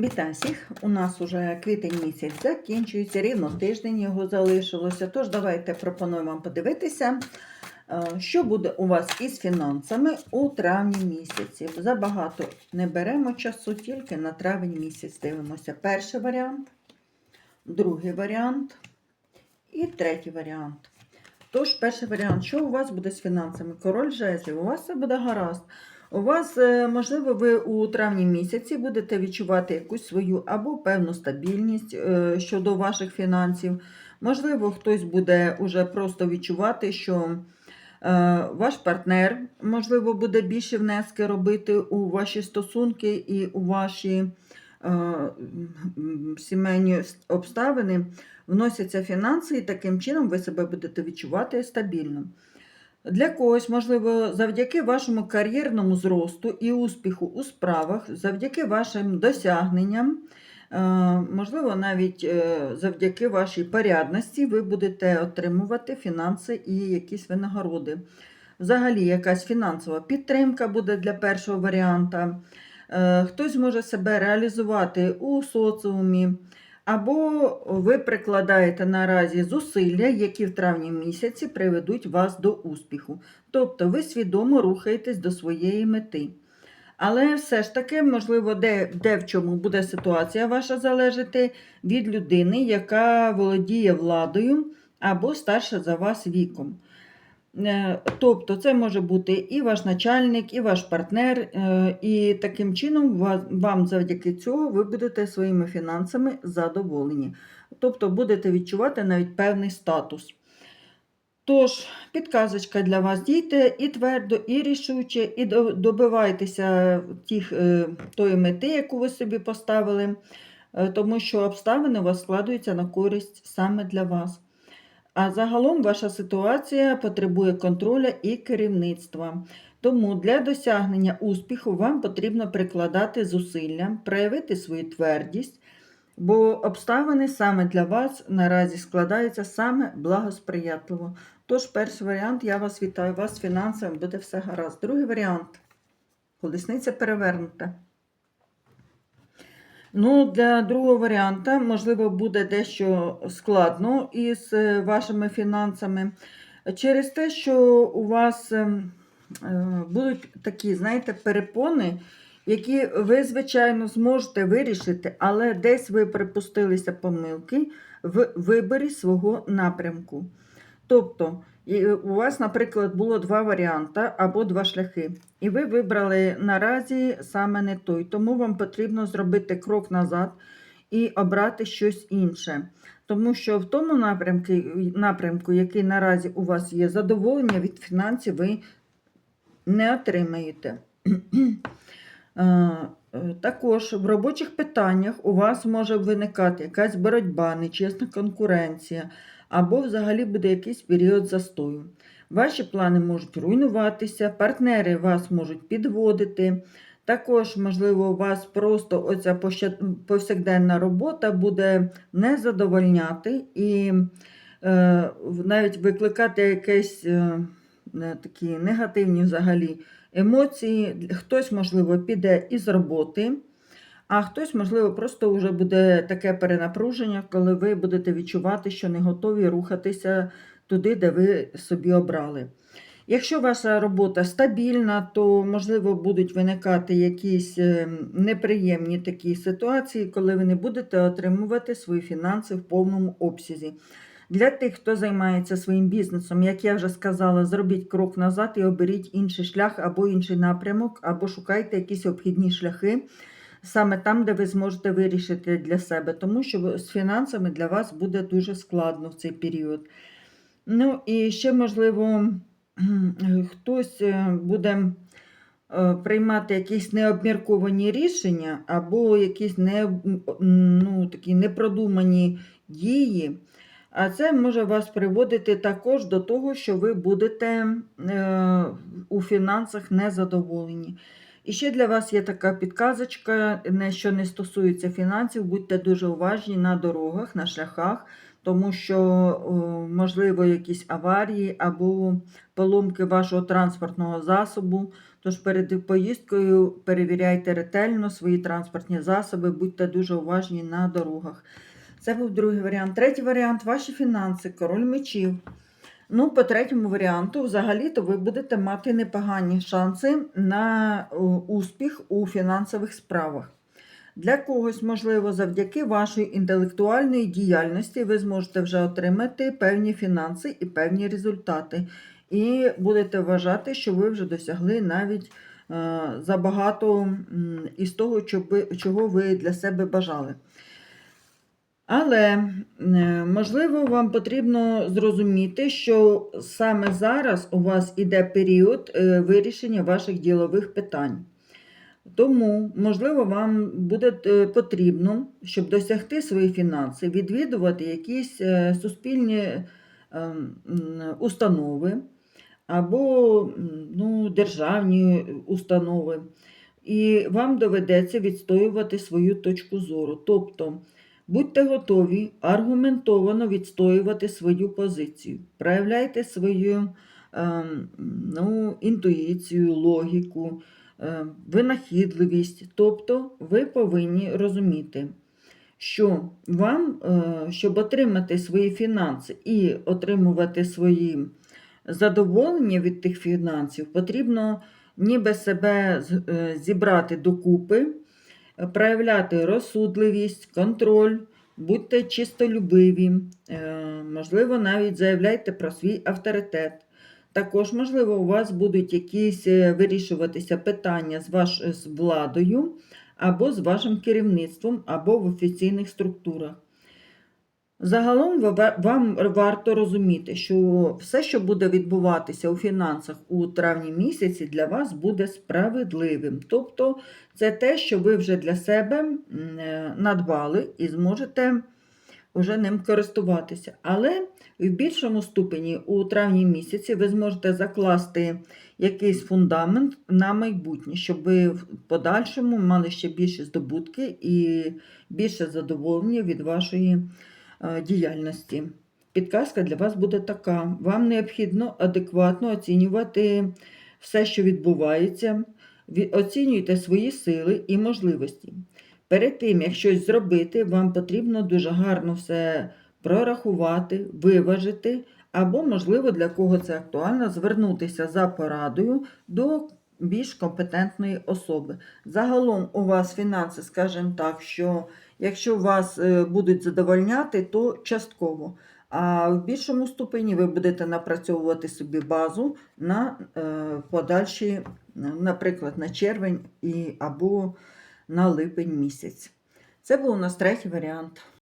Вітаю всіх! У нас уже квітень місяць закінчується, рівно тиждень його залишилося. Тож давайте пропоную вам подивитися, е, що буде у вас із фінансами у травні місяці. Забагато не беремо часу, тільки на травень місяць дивимося. Перший варіант, другий варіант і третій варіант. Тож, перший варіант, що у вас буде з фінансами? Король жезлів, у вас все буде гаразд. У вас, е, можливо, ви у травні місяці будете відчувати якусь свою або певну стабільність е, щодо ваших фінансів. Можливо, хтось буде уже просто відчувати, що е, ваш партнер, можливо, буде більше внески робити у ваші стосунки і у ваші сімейні обставини. Вносяться фінанси, і таким чином ви себе будете відчувати стабільно. Для когось, можливо, завдяки вашому кар'єрному зросту і успіху у справах, завдяки вашим досягненням, е, можливо, навіть е, завдяки вашій порядності, ви будете отримувати фінанси і якісь винагороди. Взагалі, якась фінансова підтримка буде для першого варіанта. Е, Хтось може себе реалізувати у соціумі. Або ви прикладаєте наразі зусилля, які в травні місяці приведуть вас до успіху. Тобто ви свідомо рухаєтесь до своєї мети. Але все ж таки, можливо, де, де в чому буде ситуація ваша залежати від людини, яка володіє владою або старша за вас віком. Е, Тобто це може бути і ваш начальник, і ваш партнер, е, і таким чином вам завдяки цього ви будете своїми фінансами задоволені. Тобто будете відчувати навіть певний статус. Тож, підказочка для вас дійте і твердо, і рішуче, і добивайтеся тих, е, тої мети, яку ви собі поставили, тому що обставини у вас складуються на користь саме для вас. А загалом ваша ситуація потребує контроля і керівництва. Тому для досягнення успіху вам потрібно прикладати зусилля, проявити свою твердість, бо обставини саме для вас наразі складаються саме благосприятливо. Тож, перший варіант, я вас вітаю, у вас з фінансами буде все гаразд. Другий варіант колесниця перевернута. Ну, для другого варіанта, можливо, буде дещо складно із е, вашими фінансами. Через те, що у вас ем, е, будуть такі, знаєте, перепони, які ви, звичайно, зможете вирішити, але десь ви припустилися помилки в виборі свого напрямку. Тобто, у вас, наприклад, було два варіанти або два шляхи. І ви вибрали наразі саме не той. Тому вам потрібно зробити крок назад і обрати щось інше. Тому що в тому напрямку, напрямку, який наразі у вас є, задоволення від фінансів ви не отримаєте. Е, е, Також в робочих питаннях у вас може виникати якась боротьба, нечесна конкуренція, або взагалі буде якийсь період застою. Ваші плани можуть руйнуватися, партнери вас можуть підводити. Також, можливо, у вас просто оця повсякденна робота буде не задовольняти і е, навіть викликати якісь е, такі негативні взагалі емоції. Хтось, можливо, піде із роботи, а хтось, можливо, просто вже буде таке перенапруження, коли ви будете відчувати, що не готові рухатися туди, де ви собі обрали. Якщо ваша робота стабільна, то, можливо, будуть виникати якісь е, неприємні такі ситуації, коли ви не будете отримувати свої фінанси в повному обсязі. Для тих, хто займається своїм бізнесом, як я вже сказала, зробіть крок назад і оберіть інший шлях або інший напрямок, або шукайте якісь обхідні шляхи саме там, де ви зможете вирішити для себе, тому що з фінансами для вас буде дуже складно в цей період. Ну і ще, можливо, хтось е, буде е, приймати якісь необмірковані рішення або якісь не, ну, такі непродумані дії. А це може вас приводити також до того, що ви будете е, у фінансах незадоволені. І ще для вас є така підказочка, що не стосується фінансів, будьте дуже уважні на дорогах, на шляхах, тому що, можливо, якісь аварії або поломки вашого транспортного засобу. Тож перед поїздкою перевіряйте ретельно свої транспортні засоби, будьте дуже уважні на дорогах. Це був другий варіант. Третій варіант ваші фінанси, король мечів. Ну, по третьому варіанту, взагалі-то ви будете мати непогані шанси на е, успіх у фінансових справах. Для когось, можливо, завдяки вашої інтелектуальної діяльності ви зможете вже отримати певні фінанси і певні результати. І будете вважати, що ви вже досягли навіть е, забагато із того, чого ви для себе бажали. Але, е, можливо, вам потрібно зрозуміти, що саме зараз у вас іде період е, вирішення ваших ділових питань. Тому, можливо, вам буде е, потрібно, щоб досягти свої фінанси, відвідувати якісь суспільні установи або ну, державні установи. І вам доведеться відстоювати свою точку зору. Тобто, будьте готові аргументовано відстоювати свою позицію, проявляйте свою ем, ну, інтуїцію, логіку, е, винахідливість. Тобто, ви повинні розуміти, що вам, е, щоб отримати свої фінанси і отримувати свої задоволення від тих фінансів, потрібно ніби себе е, зібрати докупи, проявляти розсудливість, контроль, будьте чистолюбиві, е, можливо, навіть заявляйте про свій авторитет. Також, можливо, у вас будуть якісь е, вирішуватися питання з, ваш, з владою, або з вашим керівництвом, або в офіційних структурах. Загалом ва- ва- вам варто розуміти, що все, що буде відбуватися у фінансах у травні місяці, для вас буде справедливим. Тобто це те, що ви вже для себе е, надбали і зможете вже ним користуватися. Але в більшому ступені у травні місяці ви зможете закласти якийсь фундамент на майбутнє, щоб ви в подальшому мали ще більше здобутки і більше задоволення від вашої діяльності. Підказка для вас буде така: вам необхідно адекватно оцінювати все, що відбувається, оцінюйте свої сили і можливості. Перед тим, як щось зробити, вам потрібно дуже гарно все прорахувати, виважити, або, можливо, для кого це актуально, звернутися за порадою до більш компетентної особи. Загалом у вас фінанси, скажімо так, що якщо вас е, будуть задовольняти, то частково. А в більшому ступені ви будете напрацьовувати собі базу на е, подальші, наприклад, на червень і, або на липень місяць. Це був у нас третій варіант.